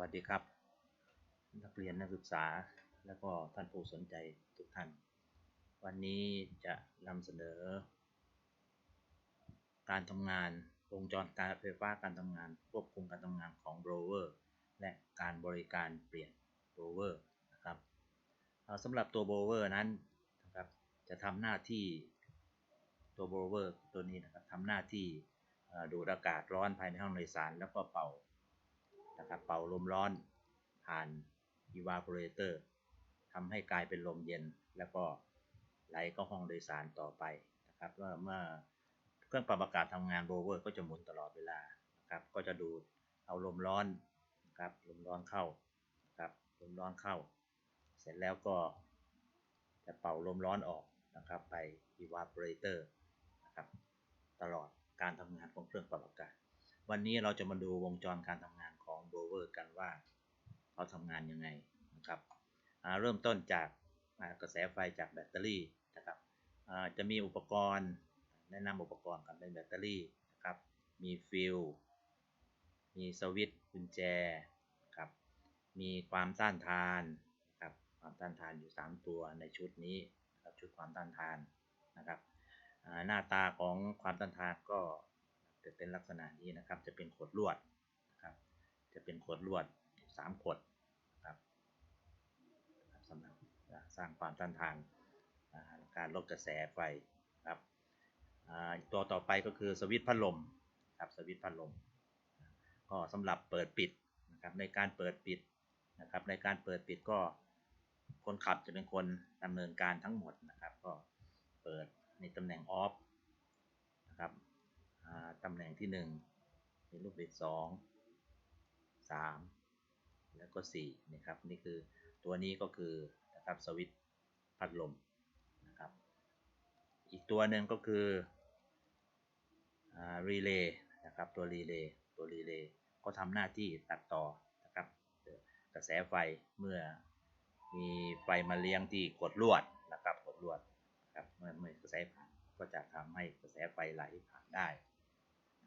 วัสดีครับ นักเรียนนักศึกษาและก็ท่านผู้สนใจทุกท่าน วันนี้จะนำเสนอ การทำงานวงจรการไฟฟ้าการทำงานควบคุมการทำงานของโบรเวอร์และการบริการเปลี่ยนโบรเวอร์นะครับสำหรับตัวโบรเวอร์นั้นนะครับจะทำหน้าที่ตัวโบรเวอร์ตัวนี้นะครับทำหน้าที่ดูดอากาศร้อนภายในห้องโดยสารแล้วก็เป่า นะครับเป่าลมร้อนผ่าน evaporator ทำให้กลายเป็นลมเย็น แล้วก็ไหลเข้าห้องโดยสารต่อไปนะครับเมื่อเมื่อเครื่องปรับอากาศทำงานโบเวอร์ก็จะหมุนตลอดเวลานะครับก็จะดูดเอาลมร้อนนะครับลมร้อนเข้านะครับลมร้อนเข้า เสร็จแล้วก็จะเป่าลมร้อนออกนะครับไป evaporator นะครับตลอดการทำงานของเครื่องปรับอากาศ วันนี้เราจะมาดูวงจรการทำงานของโบเวอร์กันว่าเขาทำงานยังไงนะครับเริ่มต้นจากกระแสไฟจากแบตเตอรี่นะครับจะมีอุปกรณ์แนะนำอุปกรณ์กันเป็นแบตเตอรี่นะครับมีฟิลมีสวิตช์กุญแจครับมีความต้านทานนะครับความต้านทานอยู่ 3 ตัวในชุดนี้ครับชุดความต้านทานนะครับหน้าตาของความต้านทานก็ จะเป็นลักษณะนี้นะครับ จะเป็นขดลวดนะครับ จะเป็นขดลวดสามขดนะครับสำหรับสร้างความต้านทานการลดกระแสไฟครับตัวต่อไปก็คือสวิตช์พัดลมครับสวิตช์พัดลม ก็สำหรับเปิดปิดนะครับในการเปิดปิดนะครับ ในการเปิดปิดก็คนขับจะเป็นคนดำเนินการทั้งหมดนะครับ ก็เปิดในตำแหน่งออฟนะครับ ตำแหน่งที่หนึ่งมีลูกบิดสองสามแล้วก็สี่นะครับนี่คือตัวนี้ก็คือนะครับสวิตช์พัดลมนะครับ อีกตัวหนึ่งก็คืออ่ารีเลย์นะครับตัวรีเลย์ตัวรีเลย์ก็ทำหน้าที่ตัดต่อนะครับกระแสไฟเมื่อมีไฟมาเลี้ยงที่กดลวดนะครับกดลวดครับเมื่อเมื่อกระแสผ่านก็จะทำให้กระแสไฟไหลผ่านได้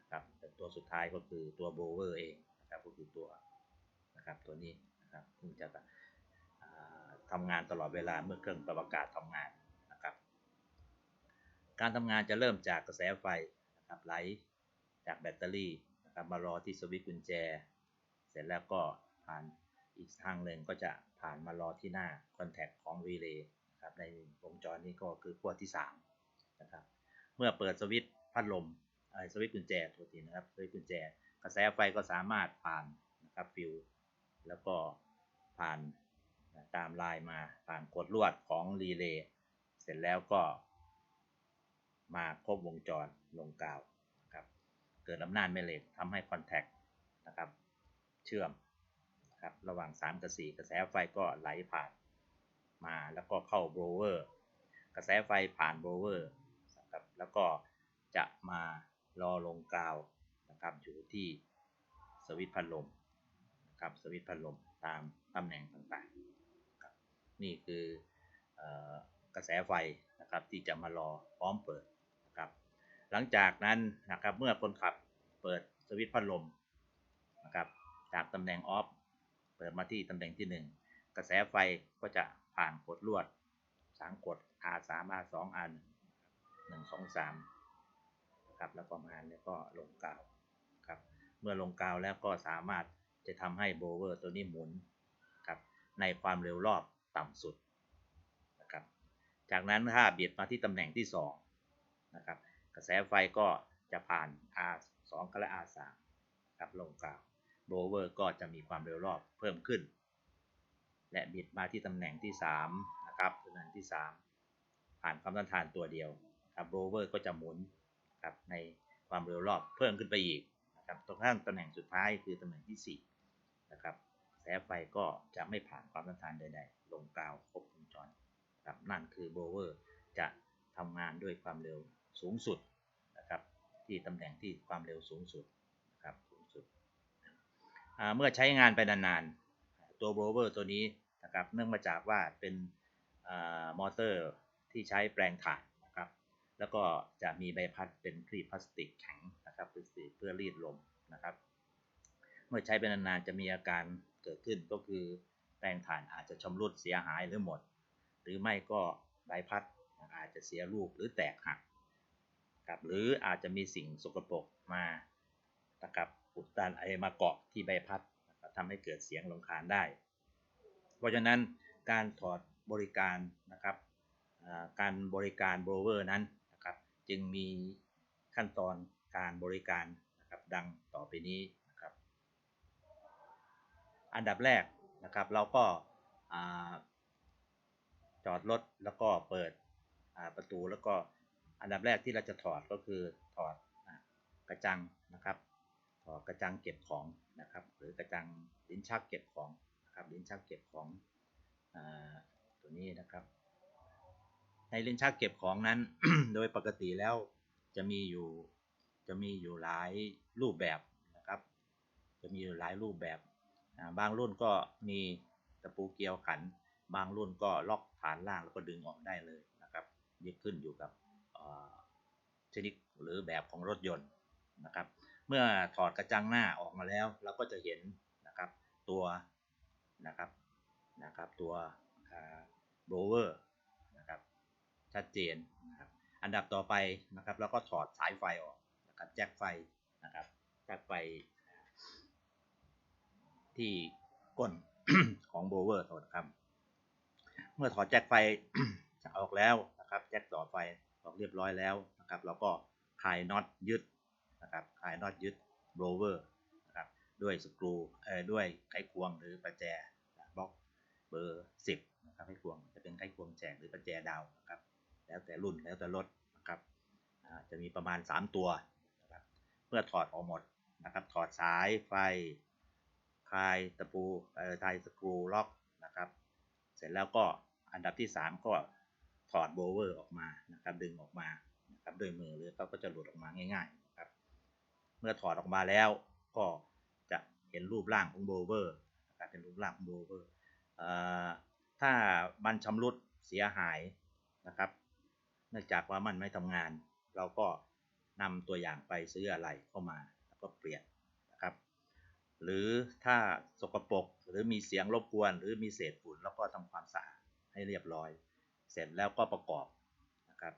นะครับแต่ตัวสุดท้ายก็คือตัวโบเวอร์เองนะครับก็คือตัวนะครับตัวนี้นะครับซึ่งจะอ่าทำงานตลอดเวลาเมื่อเครื่องปรับอากาศทำงานนะครับ การทำงานจะเริ่มจากกระแสไฟนะครับไหลจากแบตเตอรี่นะครับมารอที่สวิตช์กุญแจ เสร็จแล้วก็ผ่านอีกทางหนึ่งก็จะผ่านมารอที่หน้าคอนแทคของรีเลย์นะครับในวงจรนี้ก็คือขั้วที่3นะครับเมื่อเปิดสวิตช์พัดลม สวิตช์กุญแจตัวทีนะครับสวิตช์กุญแจ กระแสไฟก็สามารถผ่านนะครับฟิวแล้วก็ผ่านตามลายมาผ่านกดลวดของรีเลย์เสร็จแล้วก็ มาครบวงจรลงกาวนะครับเกิดอำนาจแม่เหล็กทำให้คอนแทคนะครับเชื่อมนะครับระหว่าง 3 กับ 4 กระแสไฟก็ไหลผ่านมาแล้วก็เข้าโบรเวอร์ กระแสไฟผ่านโบรเวอร์นะครับแล้วก็จะมา รอลงกาวนะครับอยู่ที่สวิตพัดลมนะครับสวิตพัดลมตามตำแหน่งต่างๆครับนี่คือกระแสไฟนะครับที่จะมารอพร้อมเปิดนะครับหลังจากนั้นนะครับเมื่อคนขับเปิดสวิตพัดลมนะครับจากตำแหน่งออฟเปิดมาที่ตำแหน่งที่ 1 กระแสไฟก็จะผ่านกดลวดสามกด R3 R2 R1 1 2 3 ครับแล้วประมาณนเนี่ยก็ลงกาวครับเมื่อลงกาวแล้วก็สามารถจะทำให้โบเวอร์ตัวนี้หมุนครับในความเร็วรอบต่ำสุดนะครับจากนั้นถ้าเบียดมาที่ตำแหน่งที่2นะครับกระแสไฟก็จะผ่าน R2 กับ R3 ครับลงกาวโบเวอร์ก็จะมีความเร็วรอบเพิ่มขึ้น และบิดมาที่ตำแหน่งที่3นะครับตำแหน่งที่ 3 ผ่านความต้านทานตัวเดียวครับโบเวอร์ก็จะหมุน ครับในความเร็วรอบเพิ่มขึ้นไปอีกนะครับตรงข้างตำแหน่งสุดท้ายคือตำแหน่งที่4นะครับแสงไฟก็จะไม่ผ่านความต้านทานใดๆลงกาวครบวงจรครับนั่นคือโบเวอร์จะทำงานด้วยความเร็วสูงสุดนะครับที่ตำแหน่งที่ความเร็วสูงสุดนะครับสูงสุดเมื่อใช้งานไปนานๆตัวโบเวอร์ตัวนี้นะครับเนื่องมาจากว่าเป็นอมอเตอร์ที่ใช้แปลงถ่าน แล้วก็จะมีใบพัดเป็นครีบพลาสติกแข็งนะครับเพื่อเพื่อรีดลมนะครับ เมื่อใช้ไปนานๆจะมีอาการเกิดขึ้นก็คือแปลงถ่านอาจจะชำรุดเสียหายหรือหมด หรือไม่ก็ใบพัดอาจจะเสียรูปหรือแตกหักครับหรืออาจจะมีสิ่งสกปรกมานะครับอุดตันไอมาเกาะที่ใบพัดนะครับทำให้เกิดเสียงรำคาญได้ เพราะฉะนั้นการถอดบริการนะครับการบริการโบรเวอร์นั้น จึงมีขั้นตอนการบริการนะครับดังต่อไปนี้นะครับ อันดับแรกนะครับเราก็าจอดรถแล้วก็เปิดประตูแล้วก็อันดับแรกที่เราจะถอดก็คือถอดกระจังนะครับ ถอดกระจังเก็บของนะครับ หรือกระจังลิ้นชักเก็บของนะครับลิ้นชักเก็บของอตัวนี้นะครับ ในลิ้นชักเก็บของนั้น โดยปกติแล้วจะมีอยู่จะมีอยู่หลายรูปแบบนะครับ จะมีอยู่หลายรูปแบบบางรุ่นก็มีตะปูเกลียวขัน บางรุ่นก็ล็อกฐานล่างแล้วก็ดึงออกได้เลยนะครับยึดขึ้นอยู่กับชนิดหรือแบบของรถยนต์นะครับ เมื่อถอดกระจังหน้าออกมาแล้ว เราก็จะเห็นนะครับตัวนะครับนะครับตัวโบเวอร์ ชัดเจนนะครับอันดับต่อไปนะครับเราก็ถอดสายไฟออกนะครับแจ็คไฟนะครับแจ็คไฟที่ก้นของโบเวอร์ถอดครับเมื่อถอดแจ็คไฟจะออกแล้วนะครับแจ็คต่อไฟออกเรียบร้อยแล้วนะครับเราก็คลายน็อตยึดนะครับคลายน็อตยึดโบเวอร์นะครับด้วยสกรูเอ่อด้วยไขควงหรือประแจบล็อกเบอร์ 10นะครับไขควงจะเป็นไขควงแฉกหรือประแจดาวนะครับ แล้วแต่รุ่นแล้วแต่รถนะครับจะมีประมาณ 3 ตัวนะครับเมื่อถอดออกหมดนะครับถอดสายไฟคลายตะปูเอ่อคลายสกรูล็อกนะครับเสร็จแล้วก็อันดับที่ 3 ก็ถอดโบเวอร์ออกมานะครับดึงออกมานะครับด้วยมือหรือเขาก็จะหลุดออกมาง่ายๆนะครับเมื่อถอดออกมาแล้วก็จะเห็นรูปร่างของโบเวอร์นะครับเป็นรูปร่างของโบเวอร์อ่อถ้ามันชำรุดเสียหายนะครับ เนื่องจากว่ามันไม่ทำงาน เราก็นำตัวอย่างไปซื้ออะไรเข้ามาแล้วก็เปลี่ยนนะครับ หรือถ้าสกปรกหรือมีเสียงรบกวน หรือมีเศษฝุ่นแล้วก็ทำความสะอาดให้เรียบร้อย เสร็จแล้วก็ประกอบนะครับ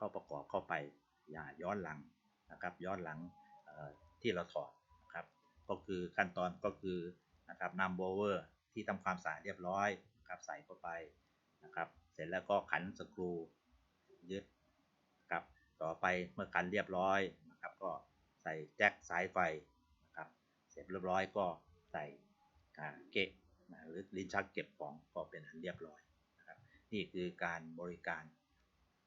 ก็ประกอบเข้าไปอย่าย้อนหลังนะครับ ย้อนหลังที่เราถอดนะครับ ก็คือขั้นตอนก็คือนะครับนำโบเวอร์ที่ทำความสะอาดเรียบร้อยนะครับใส่เข้าไปนะครับ เสร็จแล้วก็ขันสกรู ยึดนะครับต่อไปเมื่อขันเรียบร้อยนะครับก็ใส่แจ็คสายไฟนะครับเสร็จเรียบร้อยก็ใส่อ่าเกะนะหรือลิ้นชักเก็บของก็เป็นอันเรียบร้อยนะครับนี่คือการบริการ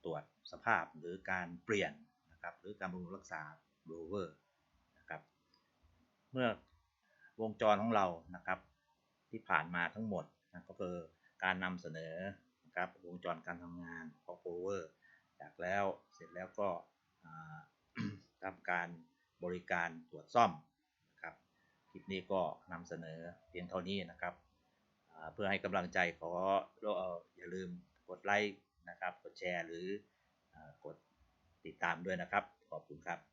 ตรวจสภาพหรือการเปลี่ยนนะครับหรือการบำรุงรักษาโรเวอร์นะครับเมื่อวงจรของเรานะครับที่ผ่านมาทั้งหมดนะก็คือการนำเสนอนะครับวงจรการทำงานของโรเวอร์ จากแล้วเสร็จแล้วก็ทำการบริการตรวจซ่อมนะครับคลิปนี้ก็นำเสนอเพียงเท่านี้นะครับเพื่อให้กำลังใจขออย่าลืมกดไลค์นะครับ กดแชร์หรือกดติดตามด้วยนะครับ ขอบคุณครับ